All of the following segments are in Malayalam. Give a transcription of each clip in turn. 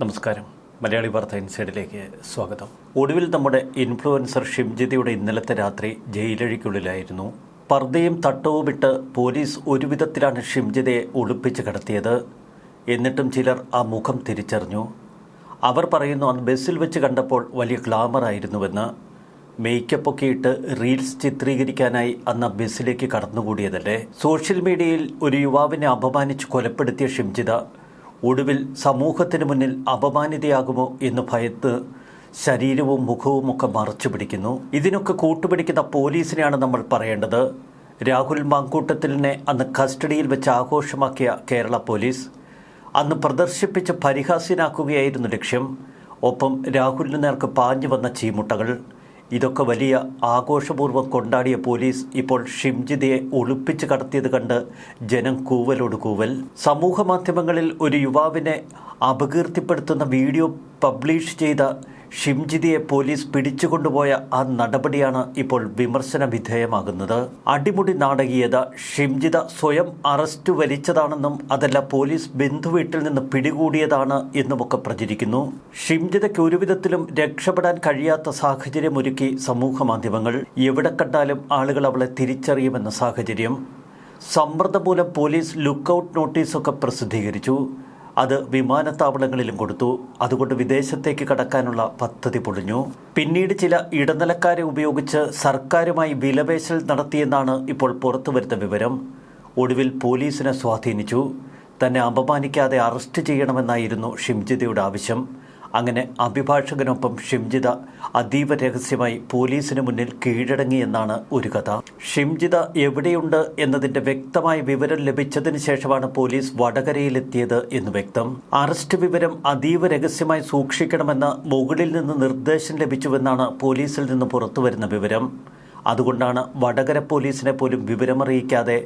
നമസ്കാരം. മലയാളി വാർത്ത ഇൻസൈഡിലേക്ക് സ്വാഗതം. ഒടുവിൽ നമ്മുടെ ഇൻഫ്ലുവൻസർ ഷിംജിതയുടെ ഇന്നലത്തെ രാത്രി ജയിലഴിക്കുള്ളിലായിരുന്നു. പർദ്ദയും തട്ടവുമിട്ട് പോലീസ് ഒരുവിധത്തിലാണ് ഷിംജിതയെ ഒളിപ്പിച്ച് കടത്തിയത്. എന്നിട്ടും ചിലർ ആ മുഖം തിരിച്ചറിഞ്ഞു. അവർ പറയുന്നു അന്ന് ബസ്സിൽ വെച്ച് കണ്ടപ്പോൾ വലിയ ഗ്ലാമർ ആയിരുന്നുവെന്ന്. മേക്കപ്പ് ഒക്കെ ഇട്ട് റീൽസ് ചിത്രീകരിക്കാനായി അന്ന് ബസ്സിലേക്ക് കടന്നുകൂടിയതല്ലേ? സോഷ്യൽ മീഡിയയിൽ ഒരു യുവാവിനെ അപമാനിച്ച് കൊലപ്പെടുത്തിയ ഷിംജിത ഒടുവിൽ സമൂഹത്തിന് മുന്നിൽ അപമാനിതയാകുമോ എന്ന് ഭയത്ത് ശരീരവും മുഖവും ഒക്കെ മറച്ചു പിടിക്കുന്നു. ഇതിനൊക്കെ കൂട്ടുപിടിക്കുന്ന പോലീസിനെയാണ് നമ്മൾ പറയേണ്ടത്. രാഹുൽ മാങ്കൂട്ടത്തിലിനെ അന്ന് കസ്റ്റഡിയിൽ വെച്ച് ആഘോഷമാക്കിയ കേരള പോലീസ് അന്ന് പ്രദർശിപ്പിച്ച് പരിഹാസ്യനാക്കുകയായിരുന്നു ലക്ഷ്യം. ഒപ്പം രാഹുലിന് നേർക്ക് പാഞ്ഞു വന്ന ചീമുട്ടകൾ ഇതൊക്കെ വലിയ ആഘോഷപൂർവം കൊണ്ടാടിയ പോലീസ് ഇപ്പോൾ ഷിംജിതയെ ഒളിപ്പിച്ച് കടത്തിയത് കണ്ട് ജനം കൂവലോട് കൂവൽ. സമൂഹ മാധ്യമങ്ങളിൽ ഒരു യുവാവിനെ അപകീർത്തിപ്പെടുത്തുന്ന വീഡിയോ പബ്ലിഷ് ചെയ്ത ഷിംജിതയെ പോലീസ് പിടിച്ചുകൊണ്ടുപോയ ആ നടപടിയാണ് ഇപ്പോൾ വിമർശന വിധേയമാകുന്നത് അടിമുടി നാടകീയത ഷിംജിത സ്വയം അറസ്റ്റ് വലിച്ചതാണെന്നും അതല്ല പോലീസ് ബന്ധുവീട്ടിൽ നിന്ന് പിടികൂടിയതാണ് എന്നുമൊക്കെ പ്രചരിക്കുന്നു. ഷിംജിതയ്ക്ക് ഒരുവിധത്തിലും രക്ഷപ്പെടാൻ കഴിയാത്ത സാഹചര്യമൊരുക്കി സമൂഹ മാധ്യമങ്ങൾ എവിടെ കണ്ടാലും ആളുകൾ അവളെ തിരിച്ചറിയുമെന്ന സാഹചര്യം. സമ്മർദ്ദം മൂലം പോലീസ് ലുക്കൌട്ട് നോട്ടീസൊക്കെ പ്രസിദ്ധീകരിച്ചു. അത് വിമാനത്താവളങ്ങളിലും കൊടുത്തു. അതുകൊണ്ട് വിദേശത്തേക്ക് കടക്കാനുള്ള പദ്ധതി പൊളിഞ്ഞു. പിന്നീട് ചില ഇടനിലക്കാരെ ഉപയോഗിച്ച് സർക്കാരുമായി വിലപേശൽ നടത്തിയെന്നാണ് ഇപ്പോൾ പുറത്തുവരുന്ന വിവരം. ഒടുവിൽ പോലീസിനെ സ്വാധീനിച്ചു. തന്നെ അപമാനിക്കാതെ അറസ്റ്റ് ചെയ്യണമെന്നായിരുന്നു ഷിംജിതയുടെ ആവശ്യം. അങ്ങനെ അഭിഭാഷകനൊപ്പം ഷിംജിത അതീവ രഹസ്യമായി പോലീസിന് മുന്നിൽ കീഴടങ്ങിയെന്നാണ് ഒരു കഥ. ഷിംജിത എവിടെയുണ്ട് എന്നതിന്റെ വ്യക്തമായ വിവരം ലഭിച്ചതിന് ശേഷമാണ് പോലീസ് വടകരയിലെത്തിയത് എന്ന് വ്യക്തം. അറസ്റ്റ് വിവരം അതീവ രഹസ്യമായി സൂക്ഷിക്കണമെന്ന് മുകളിൽ നിന്ന് നിർദ്ദേശം ലഭിച്ചുവെന്നാണ് പോലീസിൽ നിന്ന് പുറത്തുവരുന്ന വിവരം. അതുകൊണ്ടാണ് വടകര പോലീസിനെ പോലും വിവരമറിയിക്കാതെ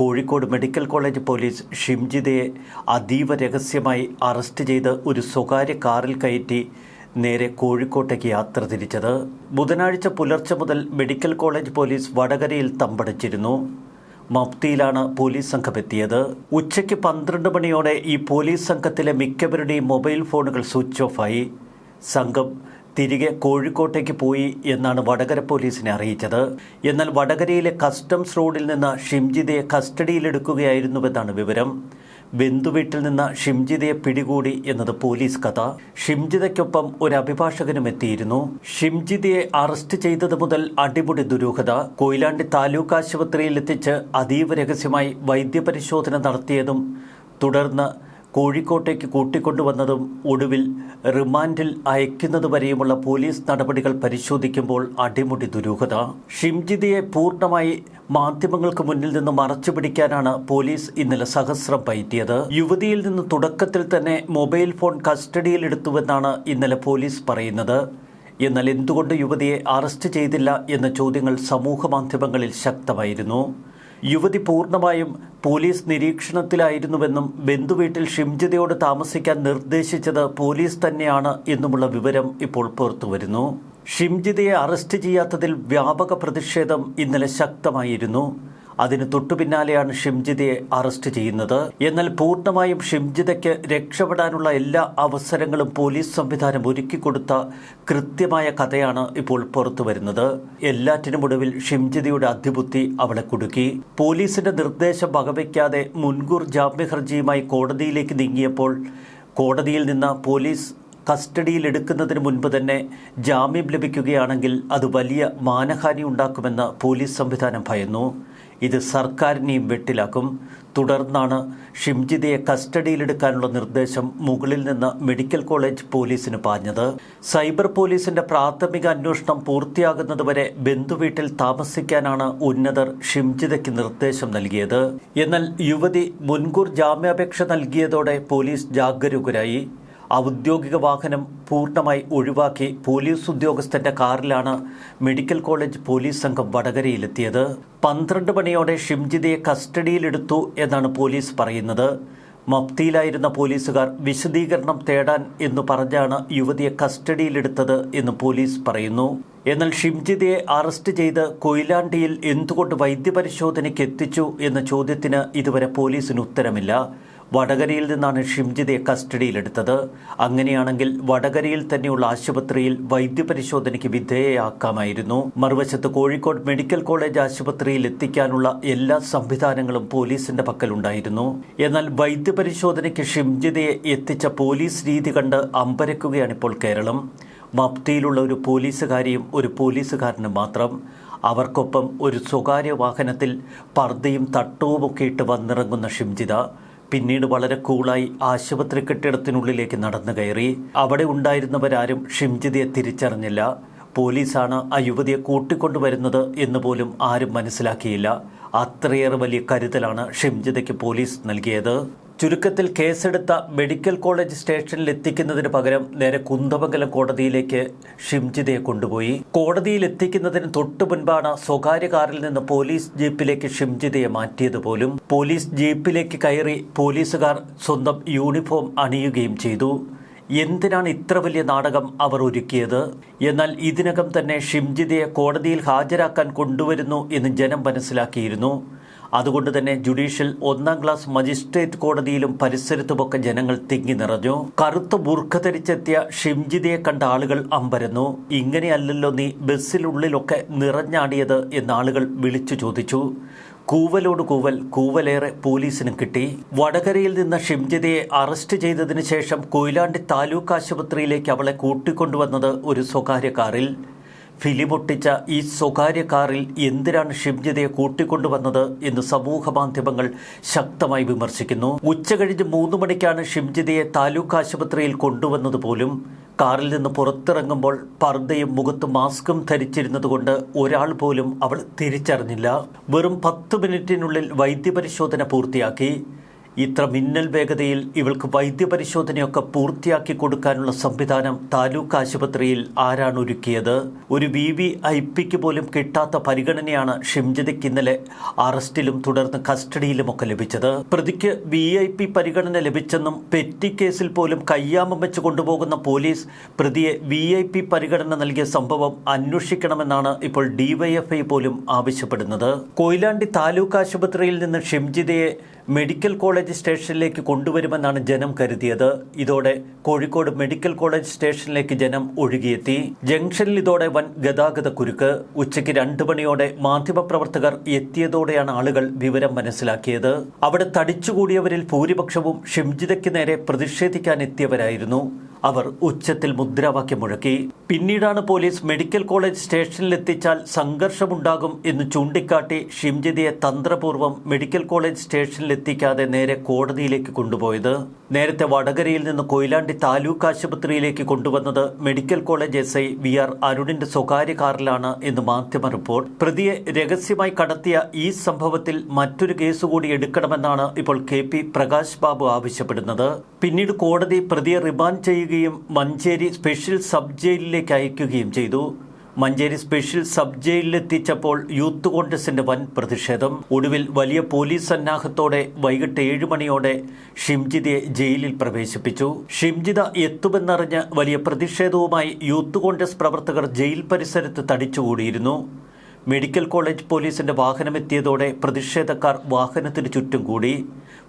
കോഴിക്കോട് മെഡിക്കൽ കോളേജ് പോലീസ് ഷിംജിതയെ അതീവ രഹസ്യമായി അറസ്റ്റ് ചെയ്ത് ഒരു സ്വകാര്യ കാറിൽ കയറ്റി നേരെ കോഴിക്കോട്ടേക്ക് യാത്ര തിരിച്ചത്. ബുധനാഴ്ച പുലർച്ചെ മുതൽ മെഡിക്കൽ കോളേജ് പോലീസ് വടകരയിൽ തമ്പടിച്ചിരുന്നു. മഫ്തിയിലാണ് പോലീസ് സംഘം എത്തിയത്. ഉച്ചയ്ക്ക് പന്ത്രണ്ട് മണിയോടെ ഈ പോലീസ് സംഘത്തിലെ മിക്കവരുടെയും മൊബൈൽ ഫോണുകൾ സ്വിച്ച് ഓഫായി. സംഘം തിരികെ കോഴിക്കോട്ടേക്ക് പോയി എന്നാണ് വടകര പോലീസിനെ അറിയിച്ചത്. എന്നാൽ വടകരയിലെ കസ്റ്റംസ് റോഡിൽ നിന്ന് ഷിംജിതയെ കസ്റ്റഡിയിലെടുക്കുകയായിരുന്നുവെന്നാണ് വിവരം. ബന്ധുവീട്ടിൽ നിന്ന് ഷിംജിതയെ പിടികൂടി എന്നത് പോലീസ് കഥ. ഷിംജിതയ്ക്കൊപ്പം ഒരു അഭിഭാഷകനും എത്തിയിരുന്നു. ഷിംജിതയെ അറസ്റ്റ് ചെയ്തത് മുതൽ അടിമുടി ദുരൂഹത. കൊയിലാണ്ടി താലൂക്ക് ആശുപത്രിയിൽ എത്തിച്ച് അതീവ രഹസ്യമായി വൈദ്യപരിശോധന നടത്തിയതും തുടർന്ന് കോഴിക്കോട്ടേക്ക് കൂട്ടിക്കൊണ്ടുവന്നതും ഒടുവിൽ റിമാൻഡിൽ അയക്കുന്നതുവരെയുമുള്ള പോലീസ് നടപടികൾ പരിശോധിക്കുമ്പോൾ അടിമുടി ദുരൂഹത. ഷിംജിതയെ പൂർണമായി മാധ്യമങ്ങൾക്ക് മുന്നിൽ നിന്ന് മറച്ചു പിടിക്കാനാണ് പോലീസ് ഇന്നലെ സഹസ്രം പയറ്റിയത്. യുവതിയിൽ നിന്ന് തുടക്കത്തിൽ തന്നെ മൊബൈൽ ഫോൺ കസ്റ്റഡിയിലെടുത്തുവെന്നാണ് ഇന്നലെ പോലീസ് പറയുന്നത്. എന്നാൽ എന്തുകൊണ്ട് യുവതിയെ അറസ്റ്റ് ചെയ്തില്ല എന്ന ചോദ്യങ്ങൾ സമൂഹ മാധ്യമങ്ങളിൽ ശക്തമായിരുന്നു. യുവതി പൂർണമായും പോലീസ് നിരീക്ഷണത്തിലായിരുന്നുവെന്നും ബന്ധുവീട്ടിൽ ഷിംജിതയോട് താമസിക്കാൻ നിർദ്ദേശിച്ചത് പോലീസ് തന്നെയാണ് എന്നുമുള്ള വിവരം ഇപ്പോൾ പുറത്തുവരുന്നു ഷിംജിതയെ അറസ്റ്റ് ചെയ്യാത്തതിൽ വ്യാപക പ്രതിഷേധം ഇന്നലെ ശക്തമായിരുന്നു. അതിന് തൊട്ടുപിന്നാലെയാണ് ഷിംജിതയെ അറസ്റ്റ് ചെയ്യുന്നത്. എന്നാൽ പൂർണമായും ഷിംജിതയ്ക്ക് രക്ഷപ്പെടാനുള്ള എല്ലാ അവസരങ്ങളും പോലീസ് സംവിധാനം ഒരുക്കിക്കൊടുത്ത കൃത്യമായ കഥയാണ് ഇപ്പോൾ പുറത്തു വരുന്നത്. എല്ലാറ്റിനുമൊടുവിൽ ഷിംജിതയുടെ അധിബുദ്ധി അവളെ കുടുക്കി. പോലീസിന്റെ നിർദ്ദേശം വകവയ്ക്കാതെ മുൻകൂർ ജാമ്യ ഹർജിയുമായി കോടതിയിലേക്ക് നീങ്ങിയപ്പോൾ കോടതിയിൽ നിന്ന് പോലീസ് കസ്റ്റഡിയിൽ എടുക്കുന്നതിന് മുൻപ് തന്നെ ജാമ്യം ലഭിക്കുകയാണെങ്കിൽ അത് വലിയ മാനഹാനി ഉണ്ടാക്കുമെന്ന് പോലീസ് സംവിധാനം ഭയന്നു. ഇത് സർക്കാരിനെയും വെട്ടിലാക്കും. തുടർന്നാണ് ഷിംജിതയെ കസ്റ്റഡിയിലെടുക്കാനുള്ള നിർദ്ദേശം മുകളിൽ നിന്ന് മെഡിക്കൽ കോളേജ് പോലീസിന് പാഞ്ഞത്. സൈബർ പോലീസിന്റെ പ്രാഥമിക അന്വേഷണം പൂർത്തിയാകുന്നതുവരെ ബന്ധുവീട്ടിൽ താമസിക്കാനാണ് ഉന്നതർ ഷിംജിതയ്ക്ക് നിർദ്ദേശം നൽകിയത്. എന്നാൽ യുവതി മുൻകൂർ ജാമ്യാപേക്ഷ നൽകിയതോടെ പോലീസ് ജാഗരൂകരായി. ഔദ്യോഗിക വാഹനം പൂർണമായി ഒഴിവാക്കി പോലീസ് ഉദ്യോഗസ്ഥന്റെ കാറിലാണ് മെഡിക്കൽ കോളേജ് പോലീസ് സംഘം വടകരയിലെത്തിയത്. പന്ത്രണ്ട് മണിയോടെ ഷിംജിതയെ കസ്റ്റഡിയിലെടുത്തു എന്നാണ് പോലീസ് പറയുന്നത്. മഫ്തിയിലായിരുന്ന പോലീസുകാർ വിശദീകരണം തേടാൻ എന്ന് പറഞ്ഞാണ് യുവതിയെ കസ്റ്റഡിയിലെടുത്തത് എന്ന് പോലീസ് പറയുന്നു. എന്നാൽ ഷിംജിതയെ അറസ്റ്റ് ചെയ്ത് കൊയിലാണ്ടിയിൽ എന്തുകൊണ്ട് വൈദ്യപരിശോധനയ്ക്ക് എത്തിച്ചു എന്ന ചോദ്യത്തിന് ഇതുവരെ പോലീസിന് ഉത്തരമില്ല. വടകരയിൽ നിന്നാണ് ഷിംജിതയെ കസ്റ്റഡിയിലെടുത്തത്. അങ്ങനെയാണെങ്കിൽ വടകരയിൽ തന്നെയുള്ള ആശുപത്രിയിൽ വൈദ്യപരിശോധനയ്ക്ക് വിധേയയാക്കാമായിരുന്നു. മറുവശത്ത് കോഴിക്കോട് മെഡിക്കൽ കോളേജ് ആശുപത്രിയിൽ എത്തിക്കാനുള്ള എല്ലാ സംവിധാനങ്ങളും പോലീസിന്റെ പക്കലുണ്ടായിരുന്നു. എന്നാൽ വൈദ്യപരിശോധനയ്ക്ക് ഷിംജിതയെ എത്തിച്ച പോലീസ് രീതി കണ്ട് അമ്പരക്കുകയാണിപ്പോൾ കേരളം. മപ്തിയിലുള്ള ഒരു പോലീസുകാരിയും ഒരു പോലീസുകാരനും മാത്രം. അവർക്കൊപ്പം ഒരു സ്വകാര്യ വാഹനത്തിൽ പർദ്ദയും തട്ടവുമൊക്കെ ഇട്ട് വന്നിറങ്ങുന്ന ഷിംജിത. പിന്നീട് വളരെ കൂളായി ആശുപത്രി കെട്ടിടത്തിനുള്ളിലേക്ക് നടന്നു കയറി. അവിടെ ഉണ്ടായിരുന്നവരാരും ഷിംജിതയെ തിരിച്ചറിഞ്ഞില്ല. പോലീസാണ് ആ യുവതിയെ കൂട്ടിക്കൊണ്ടുവരുന്നത് എന്ന് പോലും ആരും മനസ്സിലാക്കിയില്ല. അത്രയേറെ വലിയ കരുതലാണ് ഷിംജിതയ്ക്ക് പോലീസ് നൽകിയത്. ചുരുക്കത്തിൽ കേസെടുത്ത മെഡിക്കൽ കോളേജ് സ്റ്റേഷനിൽ എത്തിക്കുന്നതിന് പകരം നേരെ കുന്തമംഗലം കോടതിയിലേക്ക് ഷിംജിതയെ കൊണ്ടുപോയി. കോടതിയിൽ എത്തിക്കുന്നതിന് തൊട്ടു മുൻപാണ് സ്വകാര്യ കാറിൽ നിന്ന് പോലീസ് ജീപ്പിലേക്ക് ഷിംജിതയെ മാറ്റിയത് പോലും. പോലീസ് ജീപ്പിലേക്ക് കയറി പോലീസുകാർ സ്വന്തം യൂണിഫോം അണിയുകയും ചെയ്തു. എന്തിനാണ് ഇത്ര വലിയ നാടകം അവർ ഒരുക്കിയത്? എന്നാൽ ഇതിനകം തന്നെ ഷിംജിതയെ കോടതിയിൽ ഹാജരാക്കാൻ കൊണ്ടുവരുന്നു എന്ന് ജനം മനസ്സിലാക്കിയിരുന്നു. അതുകൊണ്ട് തന്നെ ജുഡീഷ്യൽ ഒന്നാം ക്ലാസ് മജിസ്ട്രേറ്റ് കോടതിയിലും പരിസരത്തുമൊക്കെ ജനങ്ങൾ തിങ്ങി നിറഞ്ഞു. കറുത്ത ബുർഖ ധരിച്ചെത്തിയ ഷിംജിതയെ കണ്ട ആളുകൾ അമ്പരന്നു. ഇങ്ങനെയല്ലല്ലോ നീ ബസ്സിലുള്ളിലൊക്കെ നിറഞ്ഞാടിയത് എന്ന് ആളുകൾ വിളിച്ചു ചോദിച്ചു. കൂവലോട് കൂവൽ കൂവലേറെ പോലീസിനും കിട്ടി. വടകരയിൽ നിന്ന് ഷിംജിതയെ അറസ്റ്റ് ചെയ്തതിനു ശേഷം കൊയിലാണ്ടി താലൂക്ക് ആശുപത്രിയിലേക്ക് അവളെ കൂട്ടിക്കൊണ്ടുവന്നത് ഒരു സ്വകാര്യ കാറിൽ. ഫിലിമൊട്ടിച്ച ഈ സ്വകാര്യ കാറിൽ എന്തിനാണ് ഷിംജിതയെ കൂട്ടിക്കൊണ്ടുവന്നത് എന്ന് സമൂഹ മാധ്യമങ്ങൾ ശക്തമായി വിമർശിക്കുന്നു. ഉച്ചകഴിഞ്ഞ് മൂന്ന് മണിക്കാണ് ഷിംജിതയെ താലൂക്ക് ആശുപത്രിയിൽ കൊണ്ടുവന്നത് പോലും. കാറിൽ നിന്ന് പുറത്തിറങ്ങുമ്പോൾ പർദ്ദയും മുഖത്ത് മാസ്കും ധരിച്ചിരുന്നതുകൊണ്ട് ഒരാൾ പോലും അവൾ തിരിച്ചറിഞ്ഞില്ല. വെറും പത്ത് മിനിറ്റിനുള്ളിൽ വൈദ്യപരിശോധന പൂർത്തിയാക്കി. ഇത്ര മിന്നൽ വേഗതയിൽ ഇവൾക്ക് വൈദ്യപരിശോധനയൊക്കെ പൂർത്തിയാക്കി കൊടുക്കാനുള്ള സംവിധാനം താലൂക്ക് ആശുപത്രിയിൽ ആരാണ് ഒരുക്കിയത്? ഒരു വി വി ഐ പിക്ക് പോലും കിട്ടാത്ത പരിഗണനയാണ് ഷിംജിതയ്ക്ക് ഇന്നലെ അറസ്റ്റിലും തുടർന്ന് കസ്റ്റഡിയിലുമൊക്കെ ലഭിച്ചത്. പ്രതിക്ക് വി ഐ പി പരിഗണന ലഭിച്ചെന്നും പെറ്റി കേസിൽ പോലും കയ്യാമം വെച്ച് കൊണ്ടുപോകുന്ന പോലീസ് പ്രതിയെ വി ഐ പി പരിഗണന നൽകിയ സംഭവം അന്വേഷിക്കണമെന്നാണ് ഇപ്പോൾ ഡിവൈഎഫ്ഐ പോലും ആവശ്യപ്പെടുന്നത്. കൊയിലാണ്ടി താലൂക്ക് ആശുപത്രിയിൽ നിന്ന് ഷിംജിതയെ മെഡിക്കൽ കോളേജ് സ്റ്റേഷനിലേക്ക് കൊണ്ടുവരുമെന്നാണ് ജനം കരുതിയത്. ഇതോടെ കോഴിക്കോട് മെഡിക്കൽ കോളേജ് സ്റ്റേഷനിലേക്ക് ജനം ഒഴുകിയെത്തി. ജംഗ്ഷനിൽ ഇതോടെ വൻ ഗതാഗത കുരുക്ക്. ഉച്ചയ്ക്ക് രണ്ടു മണിയോടെ മാധ്യമപ്രവർത്തകർ എത്തിയതോടെയാണ് ആളുകൾ വിവരം മനസ്സിലാക്കിയത്. അവിടെ തടിച്ചുകൂടിയവരിൽ ഭൂരിപക്ഷവും ഷിംജിതയ്ക്ക് നേരെ പ്രതിഷേധിക്കാൻ എത്തിയവരായിരുന്നു അവർ ഉച്ചത്തിൽ മുദ്രാവാക്യം മുഴക്കി. പിന്നീടാണ് പോലീസ് മെഡിക്കൽ കോളേജ് സ്റ്റേഷനിലെത്തിച്ചാൽ സംഘർഷമുണ്ടാകും എന്ന് ചൂണ്ടിക്കാട്ടി ഷിംജിതയെ തന്ത്രപൂർവം മെഡിക്കൽ കോളേജ് സ്റ്റേഷനിലെത്തിക്കാതെ നേരെ കോടതിയിലേക്ക് കൊണ്ടുപോയത്. നേരത്തെ വടകരയിൽ നിന്ന് കൊയിലാണ്ടി താലൂക്ക് ആശുപത്രിയിലേക്ക് കൊണ്ടുവന്നത് medical college S I V R അരുണിന്റെ സ്വകാര്യ കാറിലാണ് എന്ന് മാധ്യമ റിപ്പോർട്ട്. പ്രതിയെ രഹസ്യമായി കടത്തിയ ഈ സംഭവത്തിൽ മറ്റൊരു കേസ് കൂടി എടുക്കണമെന്നാണ് ഇപ്പോൾ കെ പി പ്രകാശ് ബാബു ആവശ്യപ്പെടുന്നത്. പിന്നീട് കോടതി പ്രതിയെ റിമാൻഡ് ചെയ്യുകയും മഞ്ചേരി സ്പെഷ്യൽ സബ് ജയിലിലേക്ക് അയക്കുകയും ചെയ്തു. മഞ്ചേരി സ്പെഷ്യൽ സബ് ജയിലിലെത്തിച്ചപ്പോൾ യൂത്ത് കോൺഗ്രസിന്റെ വൻ പ്രതിഷേധം. ഒടുവിൽ വലിയ പോലീസ് സന്നാഹത്തോടെ വൈകിട്ട് ഏഴ് മണിയോടെ ഷിംജിതയെ ജയിലിൽ പ്രവേശിപ്പിച്ചു. ഷിംജിത എത്തുമെന്നറിഞ്ഞ് വലിയ പ്രതിഷേധവുമായി യൂത്ത് കോൺഗ്രസ് പ്രവർത്തകർ ജയിൽ പരിസരത്ത് തടിച്ചുകൂടിയിരുന്നു. മെഡിക്കൽ കോളേജ് പോലീസിന്റെ വാഹനമെത്തിയതോടെ പ്രതിഷേധക്കാർ വാഹനത്തിന് ചുറ്റും കൂടി.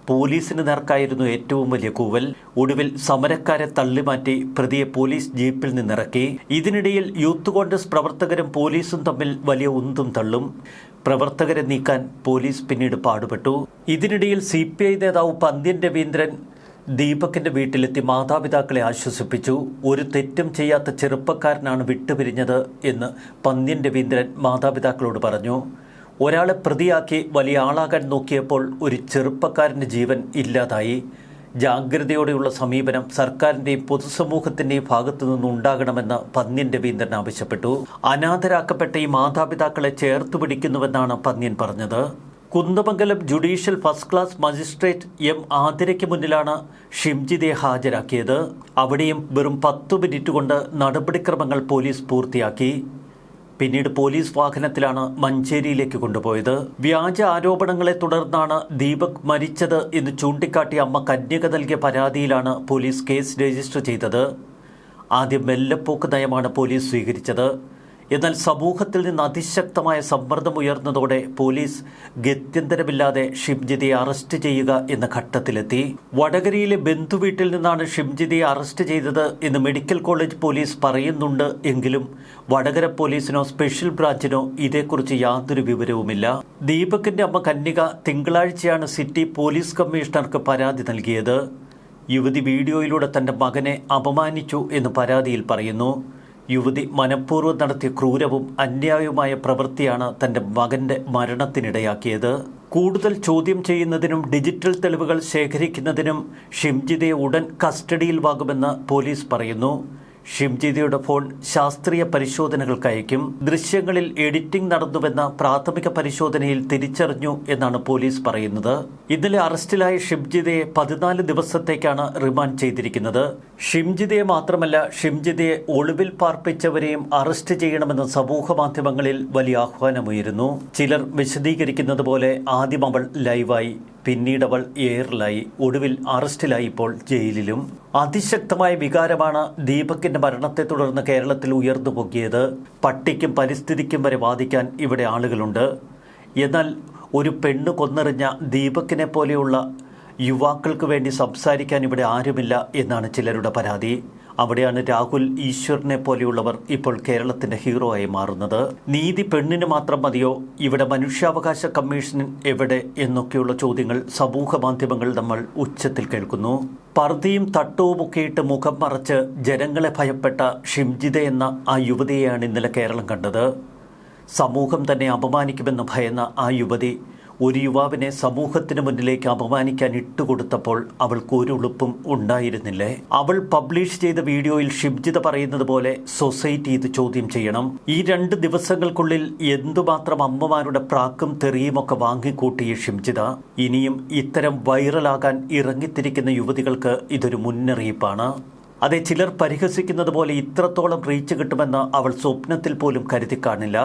പോലീസിന് നേർക്കായിരുന്നു ഏറ്റവും വലിയ കൂവൽ. ഒടുവിൽ സമരക്കാരെ തള്ളിമാറ്റി പ്രതിയെ പോലീസ് ജീപ്പിൽ നിന്നിറക്കി. ഇതിനിടയിൽ യൂത്ത് കോൺഗ്രസ് പ്രവർത്തകരും പോലീസും തമ്മിൽ വലിയ ഉന്തും തള്ളും. പ്രവർത്തകരെ നീക്കാൻ പോലീസ് പിന്നീട് പാടുപെട്ടു. ഇതിനിടയിൽ സി പി ഐ നേതാവ് പന്ത്യൻ രവീന്ദ്രൻ ദീപകിന്റെ വീട്ടിലെത്തി മാതാപിതാക്കളെ ആശ്വസിപ്പിച്ചു. ഒരു തെറ്റും ചെയ്യാത്ത ചെറുപ്പക്കാരനാണ് വിട്ടുപിരിഞ്ഞത് എന്ന് പന്ത്യൻ രവീന്ദ്രൻ മാതാപിതാക്കളോട് പറഞ്ഞു. ഒരാളെ പ്രതിയാക്കി വലിയ ആളാകാൻ നോക്കിയപ്പോൾ ഒരു ചെറുപ്പക്കാരന്റെ ജീവൻ ഇല്ലാതായി. ജാഗ്രതയോടെയുള്ള സമീപനം സർക്കാരിന്റെയും പൊതുസമൂഹത്തിന്റെയും ഭാഗത്തു നിന്നുണ്ടാകണമെന്ന് പന്ന്യൻ രവീന്ദ്രൻ ആവശ്യപ്പെട്ടു. അനാഥരാക്കപ്പെട്ട ഈ മാതാപിതാക്കളെ ചേർത്ത് പിടിക്കുന്നുവെന്നാണ് പന്ന്യൻ പറഞ്ഞത്. Kunnamangalam judicial first class magistrate M ആതിരയ്ക്ക് മുന്നിലാണ് ഷിംജിതെ ഹാജരാക്കിയത്. അവിടെയും വെറും പത്തു മിനിറ്റ് കൊണ്ട് നടപടിക്രമങ്ങൾ പോലീസ് പൂർത്തിയാക്കി. പിന്നീട് പോലീസ് വാഹനത്തിലാണ് മഞ്ചേരിയിലേക്ക് കൊണ്ടുപോയത്. വ്യാജ ആരോപണങ്ങളെ തുടർന്നാണ് ദീപക് മരിച്ചത് എന്ന് ചൂണ്ടിക്കാട്ടി അമ്മ കന്യക നൽകിയ പരാതിയിലാണ് പോലീസ് കേസ് രജിസ്റ്റർ ചെയ്തത്. ആദ്യം മെല്ലപ്പോക്ക് നയമാണ് പോലീസ് സ്വീകരിച്ചത്. എന്നാൽ സമൂഹത്തിൽ നിന്ന് അതിശക്തമായ സമ്മർദ്ദം ഉയർന്നതോടെ പോലീസ് ഗത്യന്തരമില്ലാതെ ഷിംജിതയെ അറസ്റ്റ് ചെയ്യുക എന്ന ഘട്ടത്തിലെത്തി. വടകരയിലെ ബന്ധുവീട്ടിൽ നിന്നാണ് ഷിംജിതയെ അറസ്റ്റ് ചെയ്തത് എന്ന് മെഡിക്കൽ കോളേജ് പോലീസ് പറയുന്നുണ്ട് എങ്കിലും വടകര പോലീസിനോ സ്പെഷ്യൽ ബ്രാഞ്ചിനോ ഇതേക്കുറിച്ച് യാതൊരു വിവരവുമില്ല. ദീപകിന്റെ അമ്മ കന്യക തിങ്കളാഴ്ചയാണ് സിറ്റി പോലീസ് കമ്മീഷണർക്ക് പരാതി നൽകിയത്. യുവതി വീഡിയോയിലൂടെ തന്റെ മകനെ അപമാനിച്ചു എന്ന് പരാതിയിൽ പറയുന്നു. യുവതി മനഃപൂർവം നടത്തിയ ക്രൂരവും അന്യായവുമായ പ്രവൃത്തിയാണ് തന്റെ മകന്റെ മരണത്തിനിടയാക്കിയത്. കൂടുതൽ ചോദ്യം ചെയ്യുന്നതിനും ഡിജിറ്റൽ തെളിവുകൾ ശേഖരിക്കുന്നതിനും ഷിംജിതയെ ഉടൻ കസ്റ്റഡിയിൽ വാങ്ങുമെന്ന് പോലീസ് പറയുന്നു. ഷിംജിതയുടെ ഫോൺ ശാസ്ത്രീയ പരിശോധനകൾക്ക് അയക്കും ദൃശ്യങ്ങളിൽ എഡിറ്റിംഗ് നടന്നുവെന്ന പ്രാഥമിക പരിശോധനയിൽ തിരിച്ചറിഞ്ഞു എന്നാണ് പോലീസ് പറയുന്നത്. ഇന്നലെ അറസ്റ്റിലായ ഷിംജിതയെ പതിനാല് ദിവസത്തേക്കാണ് റിമാൻഡ് ചെയ്തിരിക്കുന്നത്. ഷിംജിതയെ മാത്രമല്ല ഷിംജിതയെ ഒളിവിൽ പാർപ്പിച്ചവരെയും അറസ്റ്റ് ചെയ്യണമെന്ന് സമൂഹ മാധ്യമങ്ങളിൽ വലിയ ആഹ്വാനമുയരുന്നു. ചിലർ വിശദീകരിക്കുന്നത് പോലെ ആദ്യം അവൾ ലൈവായി. പിന്നീട് അവൾ എയറിലായി ഒടുവിൽ അറസ്റ്റിലായി ഇപ്പോൾ ജയിലിലും. അതിശക്തമായ വികാരമാണ് ദീപകിന്റെ മരണത്തെ തുടർന്ന് കേരളത്തിൽ ഉയർന്നു പൊക്കിയത്. പട്ടിക്കും പരിസ്ഥിതിക്കും വരെ ബാധിക്കാൻ ഇവിടെ ആളുകളുണ്ട്. എന്നാൽ ഒരു പെണ്ണ് കൊന്നെറിഞ്ഞ ദീപക്കിനെ പോലെയുള്ള യുവാക്കൾക്ക് വേണ്ടി സംസാരിക്കാൻ ഇവിടെ ആരുമില്ല എന്നാണ് ചിലരുടെ പരാതി. അവിടെയാണ് രാഹുൽ ഈശ്വറിനെ പോലെയുള്ളവർ ഇപ്പോൾ കേരളത്തിന്റെ ഹീറോ ആയി മാറുന്നത്. നീതി പെണ്ണിന് മാത്രം മതിയോ? ഇവിടെ മനുഷ്യാവകാശ കമ്മീഷൻ എവിടെ? എന്നൊക്കെയുള്ള ചോദ്യങ്ങൾ സമൂഹ മാധ്യമങ്ങൾ നമ്മൾ ഉച്ചത്തിൽ കേൾക്കുന്നു. പർദ്ദയും തട്ടവും ഒക്കെ ഇട്ട് മുഖം മറച്ച് ജനങ്ങളെ ഭയപ്പെട്ട ഷിംജിത എന്ന ആ യുവതിയെയാണ് ഇന്നലെ കേരളം കണ്ടത്. സമൂഹം തന്നെ അപമാനിക്കുമെന്ന് ഭയന്ന ആ യുവതി ഒരു യുവാവിനെ സമൂഹത്തിന് മുന്നിലേക്ക് അപമാനിക്കാൻ ഇട്ടുകൊടുത്തപ്പോൾ അവൾക്ക് ഒരു ഉളുപ്പും ഉണ്ടായിരുന്നില്ലേ? അവൾ പബ്ലിഷ് ചെയ്ത വീഡിയോയിൽ ഷിബ്ജിത പറയുന്നത് പോലെ സൊസൈറ്റി ഇത് ചോദ്യം ചെയ്യണം. ഈ രണ്ട് ദിവസങ്ങൾക്കുള്ളിൽ എന്തുമാത്രം അമ്മമാരുടെ പ്രാക്കും തെറിയുമൊക്കെ വാങ്ങിക്കൂട്ടിയ ഷിബ്ജിത ഇനിയും ഇത്തരം വൈറലാകാൻ ഇറങ്ങിത്തിരിക്കുന്ന യുവതികൾക്ക് ഇതൊരു മുന്നറിയിപ്പാണ്. അതെ ചിലർ പരിഹസിക്കുന്നത് പോലെ ഇത്രത്തോളം റീച്ച് കിട്ടുമെന്ന് അവൾ സ്വപ്നത്തിൽ പോലും കരുതി കാണില്ല.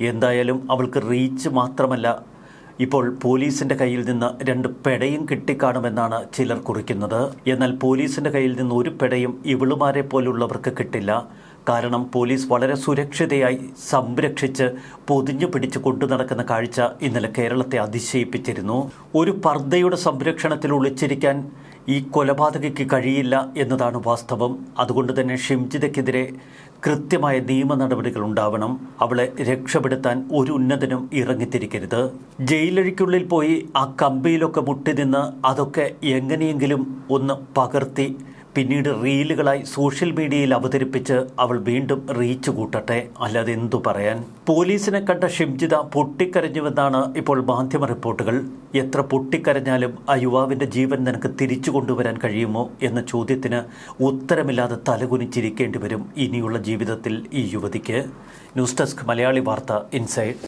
എന്തായാലും അവൾക്ക് റീച്ച് മാത്രമല്ല ഇപ്പോൾ പോലീസിന്റെ കയ്യിൽ നിന്ന് രണ്ട് പെടയും കിട്ടിക്കാണുമെന്നാണ് ചിലർ കുറിക്കുന്നത്. എന്നാൽ പോലീസിന്റെ കയ്യിൽ നിന്ന് ഒരു പെടയും ഇവളുമാരെ പോലുള്ളവർക്ക് കിട്ടില്ല. കാരണം പോലീസ് വളരെ സുരക്ഷിതയായി സംരക്ഷിച്ച് പൊതിഞ്ഞു പിടിച്ച് കൊണ്ടു നടക്കുന്ന കാഴ്ച ഇന്നലെ കേരളത്തെ അതിശയിപ്പിച്ചിരുന്നു. ഒരു പർദ്ദയുടെ സംരക്ഷണത്തിൽ ഒളിച്ചിരിക്കാൻ ഈ കൊലപാതകയ്ക്ക് കഴിയില്ല എന്നതാണ് വാസ്തവം. അതുകൊണ്ട് തന്നെ ഷിംജിതയ്ക്കെതിരെ കൃത്യമായ നിയമ നടപടികൾ ഉണ്ടാവണം. അവളെ രക്ഷപ്പെടുത്താൻ ഒരു ഉന്നതനും ഇറങ്ങിത്തിരിക്കരുത്. ജയിലഴിക്കുള്ളിൽ പോയി ആ കമ്പിയിലൊക്കെ മുട്ടി നിന്ന് അതൊക്കെ എങ്ങനെയെങ്കിലും ഒന്ന് പകർത്തി പിന്നീട് റീലുകളായി സോഷ്യൽ മീഡിയയിൽ അവതരിപ്പിച്ച് അവൾ വീണ്ടും റീച്ച് കൂട്ടട്ടെ. അല്ലാതെ എന്തു പറയാൻ? പോലീസിനെ കണ്ട ഷിംജിത പൊട്ടിക്കരഞ്ഞുവെന്നാണ് ഇപ്പോൾ മാധ്യമ റിപ്പോർട്ടുകൾ. എത്ര പൊട്ടിക്കരഞ്ഞാലും ആ യുവാവിന്റെ ജീവൻ നിനക്ക് തിരിച്ചു കൊണ്ടുവരാൻ കഴിയുമോ എന്ന ചോദ്യത്തിന് ഉത്തരമില്ലാതെ തലകുനിച്ചിരിക്കേണ്ടി വരും ഇനിയുള്ള ജീവിതത്തിൽ ഈ യുവതിക്ക്. ന്യൂസ് ഡെസ്ക് മലയാളി വാർത്ത ഇൻസൈഡ്.